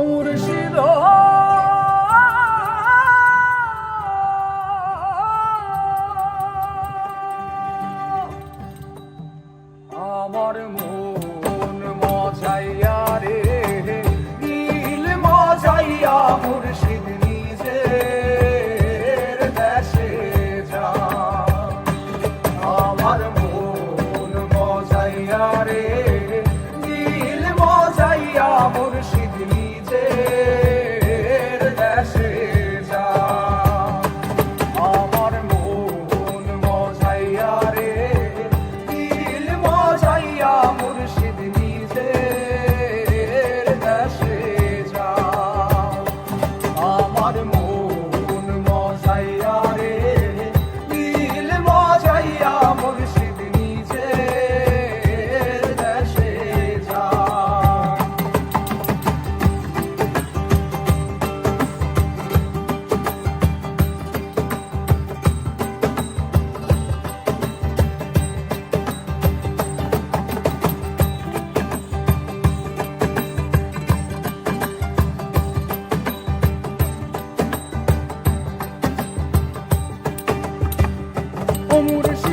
মুর্শিদ আমার মুর্শিদ 我们的。